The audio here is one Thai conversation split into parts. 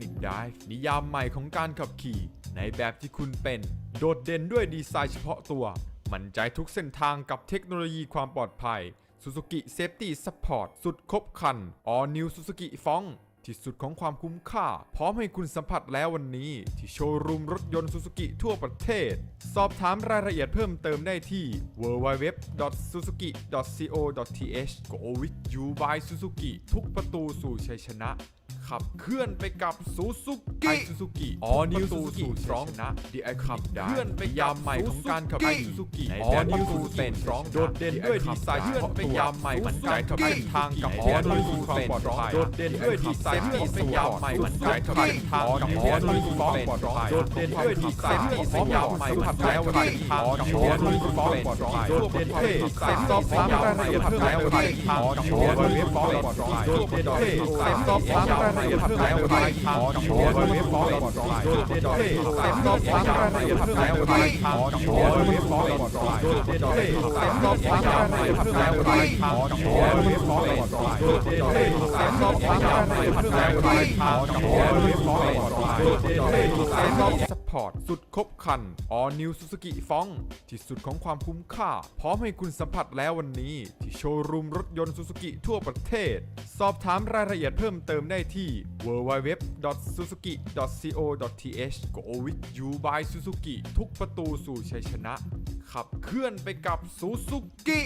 n i c Dive นิยามใหม่ของการขับขี่ ในแบบที่คุณเป็น โดดเด่นด้วยดีไซน์เฉพาะตัว มั่นใจทุกเส้นทางกับเทคโนโลยีความปลอดภัย Suzuki Safety Support สุดครบครัน All New Suzuki f o n ที่สุดของความคุ้มค่า พร้อมให้คุณสัมผัสแล้ววันนี้ ที่โชว์รูมรถยนต์ Suzuki ทั่วประเทศ สอบถามรายละเอียดเพิ่มเติมได้ที่ www.suzuki.co.th Go with you by Suzuki ทุกประตูสู่ชัยชนะ ขับเคลื่อนไปกับ Suzuki Suzuki All New Suzuki สองนะ The Iconic เคลื่อนไปยามใหม่ของการขับขี่ Suzuki All New Suzuki โดดเด่นด้วยดีไซน์เฉพาะตัวยามใหม่มันใจขับเส้นทางกับ All New Suzuki โดดเด่นด้วยดีไซน์ที่สยามใหม่มันใจขับเส้นทางกับ All New Suzuki โดดเด่นด้วยดีไซน์ที่สยามใหม่มันใจขับเส้นทางกับ All New Suzuki โดดเด่นด้วยดีไซน์สอบถามรายละเอียดเพิ่มเติมได้ที่ All New Suzuki โดดเด่นด้วยดีไซน์สอบถามรายละเอียดเพิ่มเติมได้ที่ All New Suzuki โดดเด่นด้วยดีไซน์สอบถามรายละเอียดเพิ่มเติมได้ที่ All New Suzuki โดดเด่นด้วยดีไซน์สอบถามรายละเอียดเพิ่มเติมได้ที่ All New Suzuki โดดเด่นด้วยดีไซน์สอบถามรายละเอียดเพิ่มเติมได้ที่ All New Suzuki โดดเด่นด้วยดีไซน์สอบสปอ ร์ต สุดครบคัน All New Suzuki f o n ที่สุดของความคุ้มค่า พร้อมให้คุณสัมผัสแล้ววันนี้ ที่โชว์รูมรถยนต์ Suzuki ทั่วประเทศ สอบถามรายละเอียดเพิ่มเติมได้ที่ www.suzuki.co.th Go with you by Suzuki ทุกประตูสู่ชัยชนะ ขับเคลื่อนไปกับ Suzuki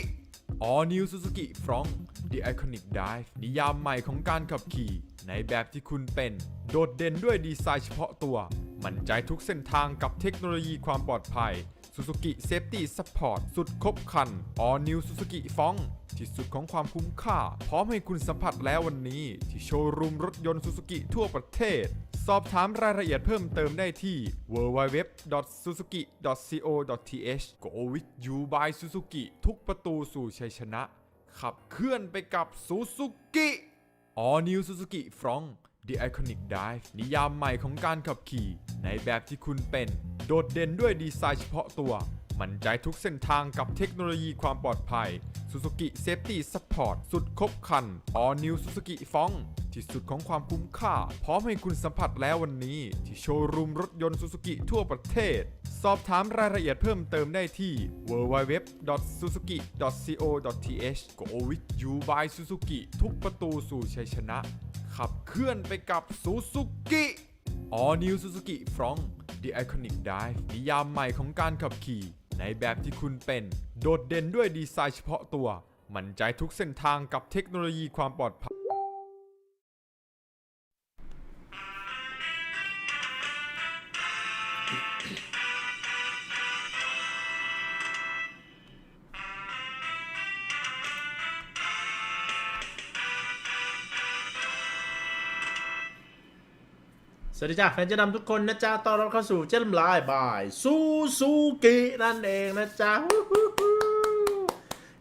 All New Suzuki Front The Iconic Dive นิยามใหม่ของการขับขี่ ในแบบที่คุณเป็น โดดเด่นด้วยดีไซน์เฉพาะตัว มั่นใจทุกเส้นทางกับเทคโนโลยีความปลอดภัย Suzuki Safety Support สุดครบคัน All New Suzuki f o n ที่สุดของความคุ้มค่า พร้อมให้คุณสัมผัสแล้ววันนี้ ที่โชว์รูมรถยนต์ Suzuki ทั่วประเทศ สอบถามรายละเอียดเพิ่มเติมได้ที่ www.suzuki.co.th Go with you by Suzuki ทุกประตูสู่ชัยชนะ ขับเคลื่อนไปกับ Suzuki All New Suzuki Front The Iconic Dive นิยามใหม่ของการขับขี่ ในแบบที่คุณเป็น โดดเด่นด้วยดีไซน์เฉพาะตัว มั่นใจทุกเส้นทางกับเทคโนโลยีความปลอดภัย Suzuki Safety Support สุดครบครัน All New Suzuki f o n ที่สุดของความคุ้มค่า พร้อมให้คุณสัมผัสแล้ววันนี้ ที่โชว์รูมรถยนต์ Suzuki ทั่วประเทศ สอบถามรายละเอียดเพิ่มเติมได้ที่ www.suzuki.co.th Go with you by Suzuki ทุกประตูสู่ชัยชนะ ขับเคลื่อนไปกับ Suzuki All New Suzuki Front The Iconic Dive นิยามใหม่ของการขับขี่ในแบบที่คุณเป็น โดดเด่นด้วยดีไซน์เฉพาะตัว มั่นใจทุกเส้นทางกับเทคโนโลยีความปลอดภัย สวัสดีจ้าแฟนเจะนำทุกคนนะจ๊ะต้อนรับเข้าสู่เจ้มลายบายซูซูกินั่นเองนะจ๊ะ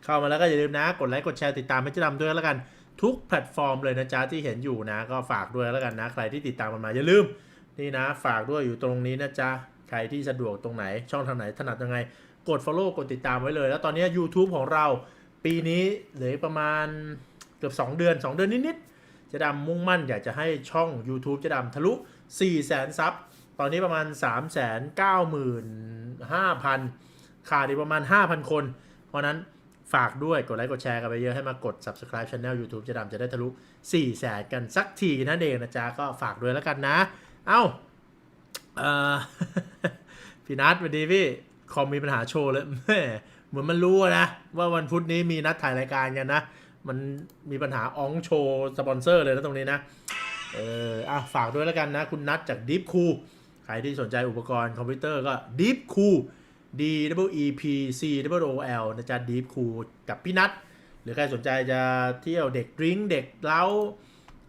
เข้ามาแล้วก็อย่าลืมนะ กดไลค์กดแชร์ติดตามให้เจะนำด้วยแล้วกันทุกแพลตฟอร์มเลยนะจ๊ะที่เห็นอยู่นะ ก็ฝากด้วยแล้วกันนะ ใครที่ติดตามมันมาอย่าลืมนี่นะ ฝากด้วยอยู่ตรงนี้นะจ๊ะใครที่สะดวกตรงไหน ช่องทางไหนถนัดยังไง กด follow กดติดตามไว้เลย แล้วตอนนี้ YouTube ของเราปีนี้เหลือประมาณเกือบ2 เดือน 2 เดือนนิดๆเจะดำมุ่งมั่นอยากจะให้ช่อง YouTube เจะดำทะลุ 4แสนซับ ตอนนี้ประมาณ3 9 5 0 0 0 ขาดอีกประมาณ 5,000 คน เพราะนั้นฝากด้วยกดไลค์กดแชร์กันไปเยอะให้มากด Subscribe Channel YouTube เจะดำจะได้ทะลุ4แสนกันสักทีนั่นเองนะจ๊ะ ก็ฝากด้วยแล้วกันนะ เอ้าพี่นัทสวัสดีพี่ คอมมีปัญหาโชว์เลยเหมือนมันรู้นะ ว่าวันพุธนี้มีนัดถ่ายรายการกันนะ มันมีปัญหาอองโชว์สปอนเซอร์เลยนะตรงนี้นะ เอออะฝากด้วยแล้วกันนะ คุณนัทจาก Deep Cool ใครที่สนใจอุปกรณ์คอมพิวเตอร์ก็ Deep Cool D W E P C W O L นะจ๊ะ Deep Cool กับพี่นัทหรือใครสนใจจะเที่ยวเด็กดริงก์เด็กเล้า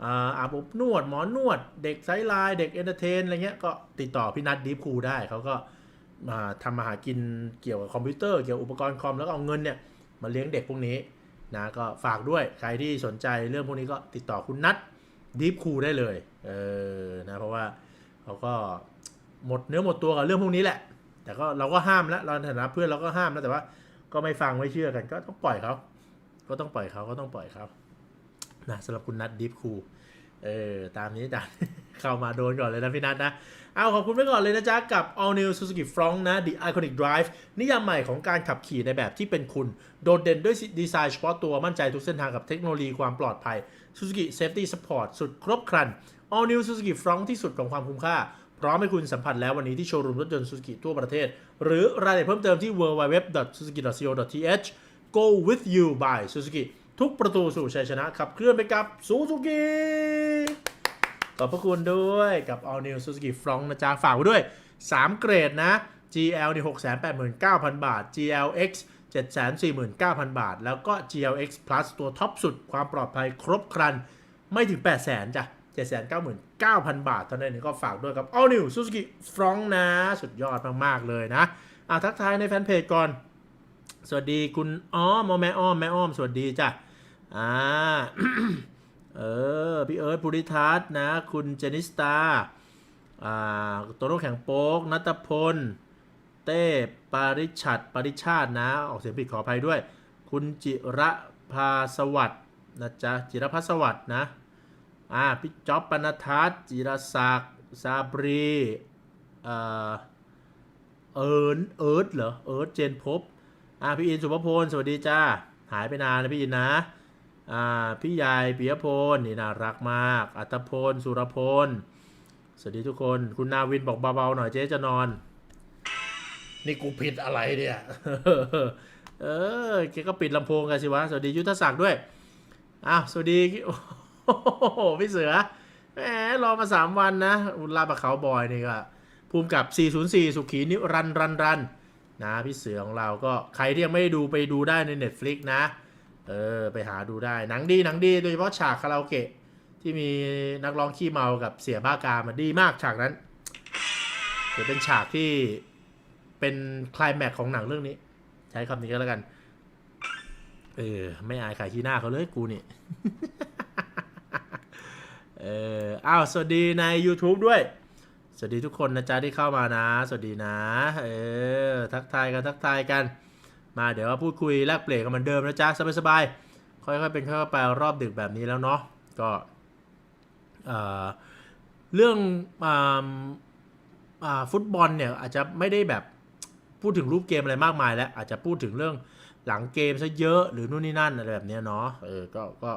อ่าอาบอบนวด หมอนวด เด็กไซส์ไลน์เด็กเอนเตอร์เทนอะไรเงี้ยก็ติดต่อพี่นัท Deep Cool ได้เขาก็มาทำมาหากินเกี่ยวกับคอมพิวเตอร์เกี่ยวกับอุปกรณ์คอมแล้วก็เอาเงินเนี่ยมาเลี้ยงเด็กพวกนี้นะก็ฝากด้วยใครที่สนใจเรื่องพวกนี้ก็ติดต่อคุณนัท ดีฟคูได้เลยเออนะเพราะว่าเขาก็หมดเนื้อหมดตัวกับเรื่องพวกนี้แหละ แต่ก็เราก็ห้ามแล้วเราในฐานะเพื่อนเราก็ห้ามแล้วแต่ว่าก็ไม่ฟังไม่เชื่อกัน ก็ต้องปล่อยเขาก็ต้องปล่อยเขาก็ต้องปล่อยเขานะสำหรับคุณนัทดีฟคู เออ ตามนี้ตามเข้ามาโดนก่อนเลยนะพี่นัทนะ เอาขอบคุณไว้ก่อนเลยนะจ๊ะ กับ All New Suzuki Front นะ The Iconic Drive นิยามใหม่ของการขับขี่ในแบบที่เป็นคุณ โดดเด่นด้วยดีไซน์เฉพาะตัวมั่นใจทุกเส้นทางกับเทคโนโลยีความปลอดภัย Suzuki Safety Support สุดครบครัน All New Suzuki Front ที่สุดของความคุ้มค่า พร้อมให้คุณสัมผัสแล้ววันนี้ที่โชว์รูมรถยนต์ Suzuki ทั่วประเทศ หรือรายละเอียดเพิ่มเติมที่ www.suzuki.co.th Go with you by Suzuki ทุกประตูสู่ชัยชนะขับเคลื่อนไปกับ Suzuki ขอบพระคุณด้วยกับ All New Suzuki Front นะจ๊ะฝากไว้ด้วย 3 เกรดนะ GL นี่689,000 บาท GLX 749,000 บาท แล้วก็ GLX Plus ตัวท็อปสุดความปลอดภัยครบครัน ไม่ถึง 800,000จ้ะ799,000 บาท เท่านั้นก็ฝากด้วยกับ All New Suzuki Front นะ สุดยอดมาก ๆ เลยนะอะทักทายในแฟนเพจก่อน สวัสดีคุณอ้อมแม่อ้อมแม่อ้อม สวัสดีจ้ะ อ่าเออพี่เอิร์ธภูริทัศน์นะ คุณเจนิสตาอ่าโตโน่แข่งโป๊กนัตพล เต้ปาริชัดปาริชาตินะ ออกเสียงผิดขออภัยด้วย คุณจิระภาสวัสด์นะจ๊ะ จิรพัสวัสด์นะอ่าพี่จ๊อบปนทัศน์จิรศักดิ์ซาบรีอ่าเอิร์นเอิร์ธเหรอเอิร์ธเจนภพอ่าพี่อินสุภพลสวัสดีจ้าหายไปนานนะพี่อินนะ อ่าพี่ยายปิยพลนี่น่ารักมาก อัตพล สุรพล สวัสดีทุกคน คุณนาวินบอกเบาๆหน่อยเจ๊จะนอน นี่กูผิดอะไรเนี่ย เออแกก็ปิดลำโพงกันสิวะ สวัสดียุทธศักดิ์ด้วย อ้าว สวัสดีโอ้โหพี่เสือ แหมรอมาสามวันนะ อุลาบะเขาบอยนี่ก็ภูมิกับ 404 สุขีนิรันดร์รันรันนะพี่เสือของเราก็ใครที่ยังไม่ได้ดูไปดูได้ใน Netflix นะ เออ ไปหาดูได้ หนังดีหนังดีโดยเฉพาะฉากคาราโอเกะที่มีนักร้องขี้เมากับเสียบ้ากามันดีมากฉากนั้นถือเป็นฉากที่เป็นคลายแม็กของหนังเรื่องนี้ ใช้คำนี้ก็แล้วกัน เออ ไม่อายขายขี้หน้าเขาเลยกูนี่เอออ้าวสวัสดีใน YouTube ด้วย สวัสดีทุกคนนะจ๊ะที่เข้ามานะ สวัสดีนะ เออ ทักทายกันทักทายกัน มาเดี๋ยวมาพูดคุยแลกเปลี่ยนกันเหมือนเดิมนะจ๊ะสบายๆค่อยๆเป็นค่อยๆไปรอบดึกแบบนี้แล้วเนาะก็เรื่องออฟุตบอลเนี่ยอาจจะไม่ได้แบบพูดถึงรูปเกมอะไรมากมายแล้วอาจจะพูดถึงเรื่องหลังเกมซะเยอะหรือนู่นนี่นั่นอะไรแบบเนี้ยเนาะเออก็ก็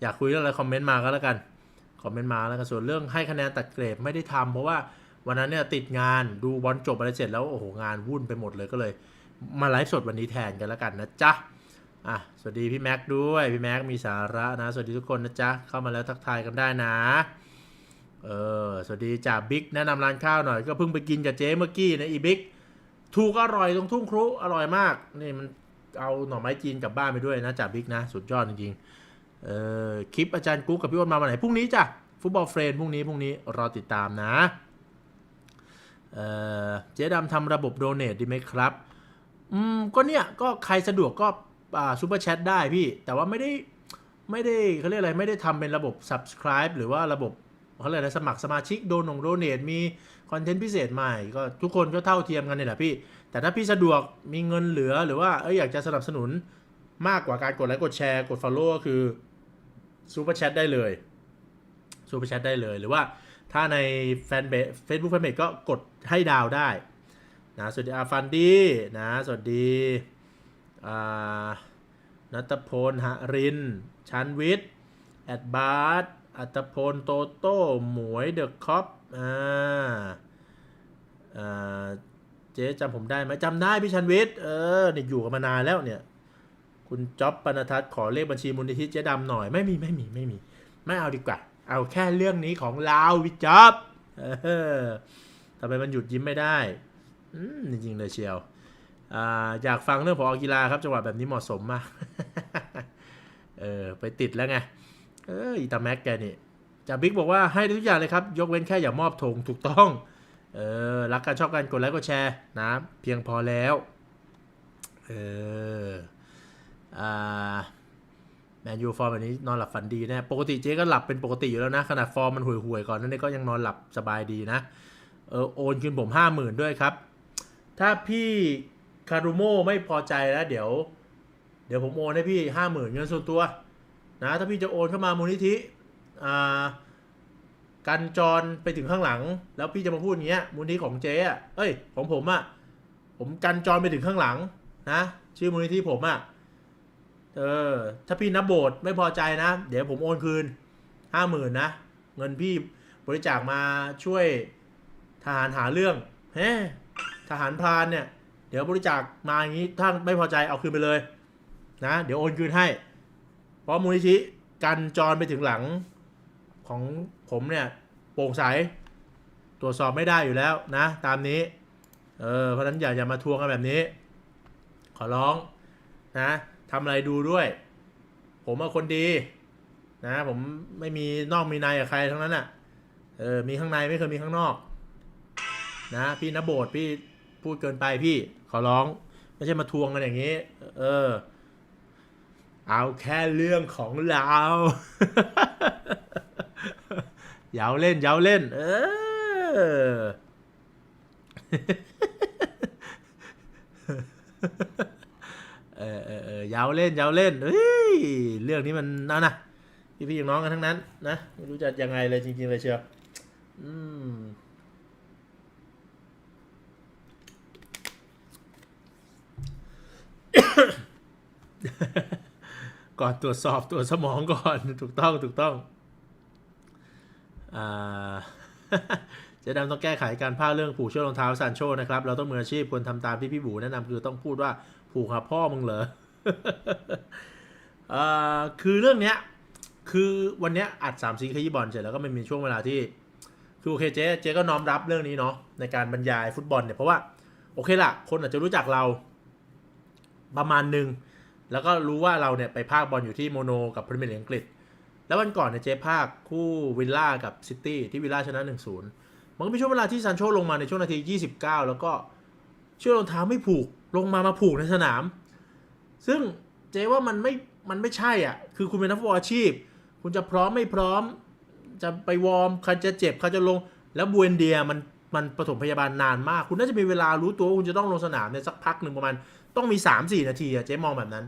อยากคุยเรื่องอะไรคอมเมนต์มาก็แล้วกันคอมเมนต์มาแล้วกันส่วนเรื่องให้คะแนนตัดเกรดไม่ได้ทำเพราะว่าวันนั้นเนี่ยติดงานดูบอลจบอะไรเสร็จแล้วโอ้โหงานวุ่นไปหมดเลยก็เลย มาไลฟ์สดวันนี้แทนกันแล้วกันนะจ๊ะอะสวัสดีพี่แม็กซ์ด้วยพี่แม็กซ์มีสาระนะสวัสดีทุกคนนะจ๊ะเข้ามาแล้วทักทายกันได้นะเออสวัสดีจ่าบิ๊กแนะนำร้านข้าวหน่อยก็เพิ่งไปกินกับเจ๊เมื่อกี้นะอีบิ๊กถูกอร่อยตรงทุ่งครุอร่อยมากนี่มันเอาหน่อไม้จีนกลับบ้านไปด้วยนะจ่าบิ๊กนะสุดยอดจริงๆเออคลิปอาจารย์กุ๊กกับพี่อ้นมาวันไหนพรุ่งนี้จ้ะฟุตบอลเฟรนด์พรุ่งนี้พรุ่งนี้รอติดตามนะเออเจ๊ดำทำระบบโดเน a ดีไหมครับ อืมก็เนี่ยก็ใครสะดวกก็อ่าซูเปอร์แชทได้พี่ แต่ว่าไม่ได้ไม่ได้เขาเรียกอะไรไม่ได้ทำเป็นระบบ subscribe หรือว่าระบบเขาเรียกอะไรสมัครสมาชิกโดนงโดเนทมีคอนเทนต์พิเศษใหม่ก็ทุกคนก็เท่าเทียมกันนี่แหละพี่ แต่ถ้าพี่สะดวกมีเงินเหลือหรือว่าเอยอยากจะสนับสนุนมากกว่าการกดไลค์กดแชร์กด Follow ก็คือซูเปอร์แชทได้เลยซูเปอร์แชทได้เลยหรือว่าถ้าในแฟนเบสเฟซบุ๊กแฟนเบสก็กดให้ดาวได้ นะสวัสดีอาฟันดีนะสวัสดีนัตพลหรินชันวิทย์แอดบาร์ดอัตพลโตโต้หมวยเดอะคอปอ่าเจ๊จำผมได้ไหมจำได้พี่ชันวิทย์เออเนี่ยอยู่กันมานานแล้วเนี่ยคุณจ๊อบปนทัศน์ขอเลขบัญชีมูลนิธิเจ๊ดำหน่อยไม่มีไม่มีไม่มี ไม่เอาดีกว่า เอาแค่เรื่องนี้ของเราวิจ๊อบเออทำไมมันหยุดยิ้มไม่ได้ อืมจริงๆเลยเชียวอ่าอยากฟังเรื่องพอกีฬาครับจังหวะแบบนี้เหมาะสมมาก เออไปติดแล้วไง เอออีตาแม็กแกนี่จ่าบิ๊กบอกว่าให้ทุกอย่างเลยครับ ยกเว้นแค่อย่ามอบธงถูกต้อง เออรักกันชอบกันกดไลค์กดแชร์นะเพียงพอแล้ว เอออ่าแมนยูฟอร์มแบบนี้นอนหลับฝันดีแน่ปกติเจ๊ก็หลับเป็นปกติอยู่แล้วนะ ขนาดฟอร์มมันห่วยๆก่อนนั่นนี่ก็ยังนอนหลับสบายดีนะ เออโอนคืนผมห้าหมื่นด้วยครับ ถ้าพี่คารุโมไม่พอใจแล้วเดี๋ยว เดี๋ยวผมโอนให้พี่ห้าหมื่นเงินส่วนตัวนะถ้าพี่จะโอนเข้ามามูลนิธิอ่ากันจรไปถึงข้างหลัง แล้วพี่จะมาพูดอย่างเงี้ยมูลนิธิของเจ๊อะเอ้ย ของผมอะผมกันจรไปถึงข้างหลังนะชื่อมูลนิธิผมอะเออถ้าพี่นับโบสไม่พอใจนะ เดี๋ยวผมโอนคืนห้าหมื่นนะเงินพี่บริจาคมาช่วยทหารหาเรื่องเฮ้ ทหารพรานเนี่ย เดี๋ยวบริจาคมาอย่างนี้ถ้าไม่พอใจเอาคืนไปเลยนะ เดี๋ยวโอนคืนให้ เพราะมูลนิธิกันจรไปถึงหลังของผมเนี่ยโปร่งใสตรวจสอบไม่ได้อยู่แล้วนะ ตามนี้เออเพราะฉะนั้นอย่าอย่ามาทวงกันแบบนี้ ขอร้องนะทำอะไรดูด้วย ผมเป็นคนดีนะ ผมไม่มีนอกมีในกับใครทั้งนั้นอะเออมีข้างในไม่เคยมีข้างนอก นะ พี่นโบดพี่ พูดเกินไปพี่ ขอร้อง ไม่ใช่มาทวงกันอย่างนี้ เออ เอาแค่เรื่องของเรายาวเล่นยาวเล่น เออ เออเออเออยาวเล่นยาวเล่นเฮ้ยเรื่องนี้มันนั่นนะพี่พี่น้องกันทั้งนั้น นะไม่รู้จะยังไงเลยจริงๆเลยเชียวอืม ก่อนตรวจสอบตรวจสมองก่อน ถูกต้องถูกต้องอาเจ๊ดำต้องแก้ไขการพลาดเรื่องผูกเชือกรองเท้าซานโชนะครับ เราต้องมืออาชีพควรทำตามที่พี่บูแนะนำคือต้องพูดว่าผูกหาพ่อมึงเหรอคือเรื่องเนี้ย คือวันเนี้ยอัดสามซีขยี้บอลเสร็จแล้วก็มันมีช่วงเวลาที่คือโอเคเจ๊เจ๊ก็น้อมรับเรื่องนี้เนาะในการบรรยายฟุตบอลเนี่ยเพราะว่าโอเคล่ะ คนอาจจะรู้จักเรา ประมาณหนึ่ง แล้วก็รู้ว่าเราเนี่ยไปภาคบอลอยู่ที่โมโนกับพรีเมียร์ลีกอังกฤษ แล้ววันก่อนเนี่ยเจ๊ภาคคู่วิลล่ากับซิตี้ที่วิลล่าชนะ 1-0 มันก็มีช่วงเวลาที่ซันโชลงมาในช่วงนาที 29 แล้วก็เชือกรองเท้าไม่ผูกลงมามาผูกในสนาม ซึ่งเจ๊ว่ามันไม่ มันไม่ใช่อะ คือคุณเป็นนักฟุตบอลอาชีพ คุณจะพร้อมไม่พร้อม จะไปวอร์มใครจะเจ็บใครจะลง แล้วบูเอนเดียมันมันปฐมพยาบาลนานมาก คุณน่าจะมีเวลารู้ตัวว่าคุณจะต้องลงสนามในสักพักหนึ่งประมาณ ต้องมี 3-4 นาทีอะเจ๊มองแบบนั้น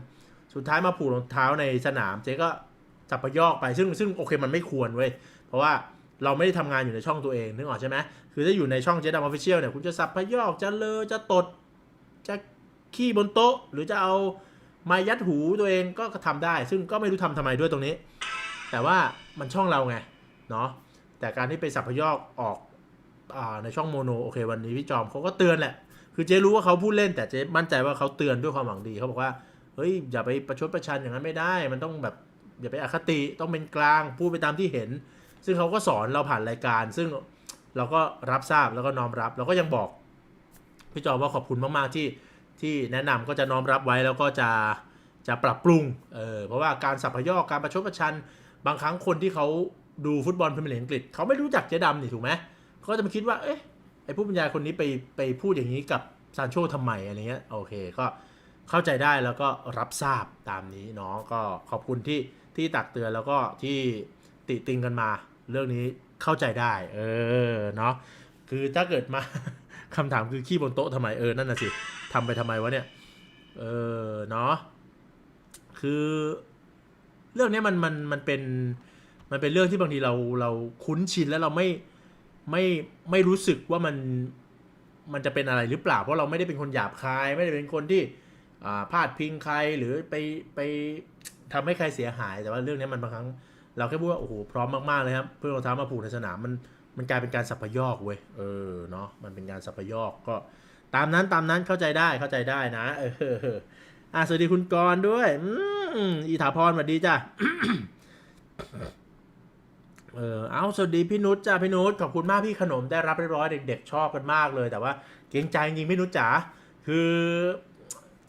สุดท้ายมาผูกรองเท้าในสนาม เจ๊ก็จับประยอกไปซึ่งซึ่งโอเคมันไม่ควรเว้ยเพราะว่าเราไม่ได้ทำงานอยู่ในช่องตัวเองนึกออกใช่ไหมคือถ้าอยู่ในช่องเจ๊ดำออฟฟิเชียลเนี่ยคุณจะสับพยอกจะเลอจะตด จะขี้บนโต๊ะ หรือจะเอาไม้ยัดหูตัวเองก็ทำได้ ซึ่งก็ไม่รู้ทำทำไมด้วยตรงนี้ แต่ว่ามันช่องเราไงเนาะแต่การที่ไปสับพยอกออกอในช่องโมโนโอเค วันนี้พี่จอมเขาก็เตือนแหละ คือเจ๊รู้ว่าเขาพูดเล่นแต่เจ๊มั่นใจว่าเขาเตือนด้วยความหวังดีเขาบอกว่าเฮ้ยอย่าไปประชดประชันอย่างนั้นไม่ได้ มันต้องแบบอย่าไปอคติต้องเป็นกลางพูดไปตามที่เห็น ซึ่งเขาก็สอนเราผ่านรายการ ซึ่งเราก็รับทราบแล้วก็น้อมรับ เราก็ยังบอกพี่จอว่าขอบคุณมากๆที่ที่แนะนำก็จะน้อมรับไว้แล้วก็จะจะปรับปรุงเออเพราะว่าการสับพยอกการประชดประชัน บางครั้งคนที่เขาดูฟุตบอลพรีเมียร์ลีกอังกฤษเขาไม่รู้จักเจ๊ดำนี่ถูกไหมเขาก็จะมาคิดว่าเอ๊ะ อผู้บรรยายคนนี้ไปไปพูดอย่างนี้กับซานโชทำไมอะไรเงี้ยโอเคก็เข้าใจได้แล้วก็รับทราบตามนี้เนาะก็ขอบคุณที่ที่ตักเตือนแล้วก็ที่ติติงกันมา เรื่องนี้เข้าใจได้ เออเนาะคือถ้าเกิดมาคำถามคือขี้บนโต๊ะทำไมเออนั่นน่ะสิทำไปทำไมวะเนี่ยเออเนาะคือเรื่องนี้มันมันมันเป็นมันเป็นเรื่องที่บางทีเราเราคุ้นชินแล้วเราไม่ ไม่ไม่รู้สึกว่ามันมันจะเป็นอะไรหรือเปล่า เพราะเราไม่ได้เป็นคนหยาบคาย ไม่ได้เป็นคนที่อ่าพาดพิงใครหรือไปไปทำให้ใครเสียหายแต่ว่าเรื่องนี้มันบางครั้ง เราแค่พูดว่าโอ้โหพร้อมมากๆเลยครับ เพื่อรองเท้ามาผูกในสนามมันมันกลายเป็นการสับพยอกเว้ยเออเนาะมันเป็นการสับพยอกก็ตามนั้นตามนั้นเข้าใจได้เข้าใจได้นะเอออะสวัสดีคุณกรณ์ด้วย อืมอีถาพรสวัสดีจ้ะ เออเอาสวัสดีพี่นุชจ้าพี่นุชขอบคุณมากพี่ขนมได้รับเรียบร้อยเด็กๆชอบกันมากเลย แต่ว่าเกรงใจจริงพี่นุชจ๋าคือ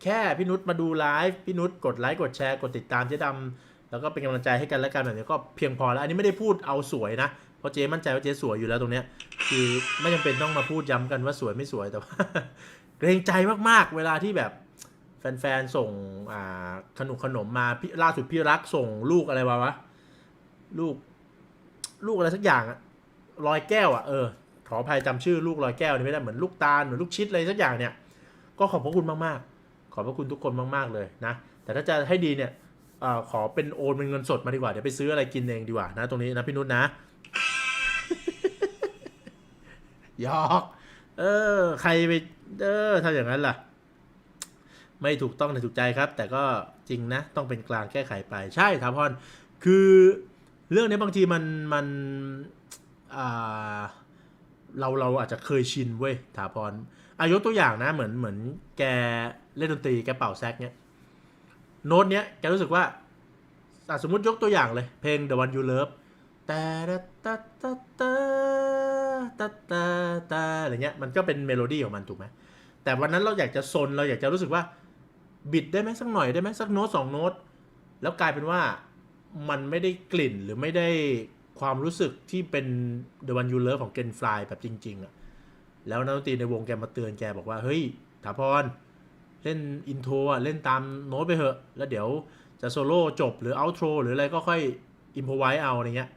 แค่พี่นุชมาดูไลฟ์พี่นุชกดไลค์กดแชร์กดติดตามเจ๊ดำแล้วก็เป็นกำลังใจให้กันและกันแบบนี้ก็เพียงพอแล้ว อันนี้ไม่ได้พูดเอาสวยนะ เพราะเจ๊มั่นใจว่าเจ๊สวยอยู่แล้วตรงเนี้ยคือไม่จำเป็นต้องมาพูดย้ำกันว่าสวยไม่สวยแต่ว่าเกรงใจมากๆ เวลาที่แบบแฟนๆส่งอ่าขนมขนมมาล่าสุดพี่รักส่งลูกอะไรมาวะลูก ลูกอะไรสักอย่างอะลอยแก้วอะเออขออภัยจำชื่อลูกลอยแก้วนี่ไม่ได้เหมือนลูกตาลเหมือนลูกชิดอะไรสักอย่างเนี่ย ก็ขอบพระคุณมากๆ ขอบพระคุณทุกคนมากๆเลยนะ แต่ถ้าจะให้ดีเนี่ยอขอเป็นโอนเป็นเงินสดมาดีกว่า เดี๋ยวไปซื้ออะไรกินเองดีกว่านะ ตรงนี้นะพี่นุชนะยอกเออ ใครไปเออถ้าอย่างนั้นล่ะ ไม่ถูกต้องในถูกใจครับ แต่ก็จริงนะ ต้องเป็นกลางแก้ไขไปใช่ถามพรคือ เรื่องนี้บางทีมันมันเราเราอาจจะเคยชินเว้ยถาพรอายุตัวอย่างนะเหมือนเหมือนแกเล่นดนตรีแกเป่าแซกเนี้ยโน้ตเนี้ยแกรู้สึกว่าสมมติยกตัวอย่างเลย เพลง The One You Love แต่ตาตาตาตาตาตาอะไรเงี้ยมันก็เป็นเมโลดี้ของมันถูกไหมแต่วันนั้นเราอยากจะซนเราอยากจะรู้สึกว่าบิดได้ไหมสักหน่อยได้ไหมสักโน้ตสองโน้ตแล้วกลายเป็นว่า มันไม่ได้กลิ่นหรือไม่ได้ความรู้สึกที่เป็น The One You Love ของเกนฟลายแบบจริง ๆอะแล้วนักดนตรีในวงแกมาเตือนแกบอกว่า เฮ้ยถาพร เล่นอินโทรอะ เล่นตามโน้ตไปเถอะ แล้วเดี๋ยวจะโซโล่จบหรือเอาโทรหรืออะไรก็ค่อยอิมพอไว้เอาอะไรเงี้ย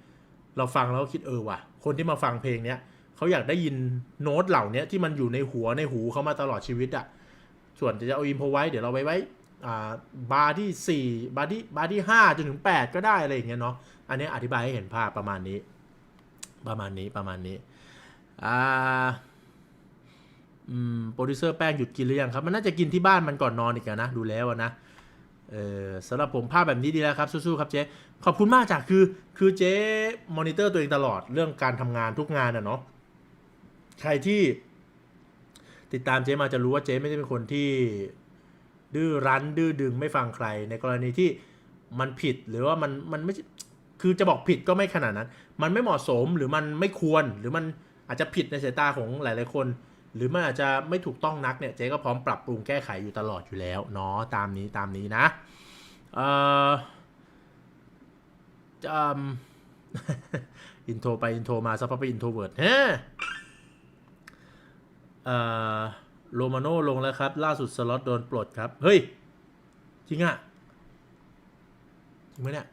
เราฟังแล้วคิดเออว่ะ คนที่มาฟังเพลงเนี้ยเขาอยากได้ยินโน้ตเหล่านี้ที่มันอยู่ในหัวในหูเขามาตลอดชีวิตอะ ส่วนจะเอาอิมพอไว้เดี๋ยวเราไปไว้ บาร์ที่ 4 บาร์ที่บาร์ที่5จนถึง 8 ก็ได้อะไรอย่างเงี้ยเนาะอันนี้อธิบายให้เห็นภาพประมาณนี้ ประมาณนี้ประมาณนี้อ่าอืมโปรดิวเซอร์แป้งหยุดกินหรือยังครับ มันน่าจะกินที่บ้านมันก่อนนอนอีกนะ ดูแล้วนะเออสำหรับผมภาพแบบนี้ดีแล้วครับ สู้ๆครับเจ๊ ขอบคุณมากจากคือ คือเจ๊มอนิเตอร์ตัวเองตลอดเรื่องการทำงานทุกงานอะเนาะใครที่ติดตามเจ๊มาจะรู้ว่าเจ๊ไม่ได้เป็นคนที่ ดื้อรั้นดื้อดึงไม่ฟังใคร ในกรณีที่มันผิดหรือว่ามันมันไม่คือจะบอกผิดก็ไม่ขนาดนั้น มันไม่เหมาะสมหรือมันไม่ควรหรือมันอาจจะผิดในสายตาของหลาย ๆ คน หรือมันอาจจะไม่ถูกต้องนักเนี่ยเจ๊ก็พร้อมปรับปรุงแก้ไขอยู่ตลอดอยู่แล้วเนาะตามนี้ตามนี้นะเอ่อจะอินโทรไปอินโทรมาสักพักไปอินโทรเวิร์ดฮะเอ่อ โรมาโน่ลงแล้วครับ ล่าสุดสล็อตโดนปลดครับ เฮ้ย จริงอะจริงไหมเนี่ย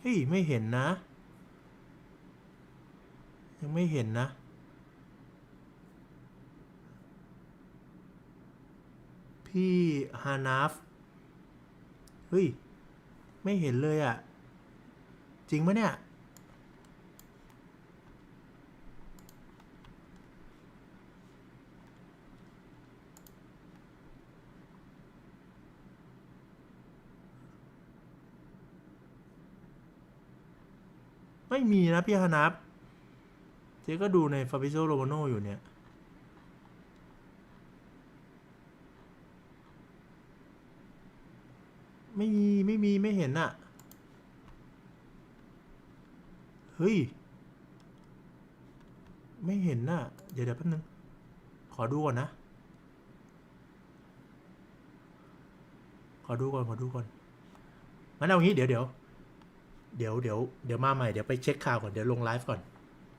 เฮ้ย ไม่เห็นนะ ยังไม่เห็นนะ พี่ฮานาฟ เฮ้ย ไม่เห็นเลยอะ่ะ จริงไหมเนี่ย ไม่มีนะพี่ฮานับเจ๊ก็ดูในฟาบิโซโร a โนอยู่เนี่ย ไม่มี ไม่มี ไม่เห็นอะเฮ้ย ไม่เห็นน่ะ เดี๋ยวเดี๋ยวแป๊บนึง ขอดูก่อนนะ ขอดูก่อน ขอดูก่อน งั้นเอางี้ เดี๋ยวเดี๋ยว เดี๋ยวเดี๋ยวเดี๋ยวมาใหม่เดี๋ยวไปเช็คข่าวก่อนเดี๋ยวลงไลฟ์ก่อน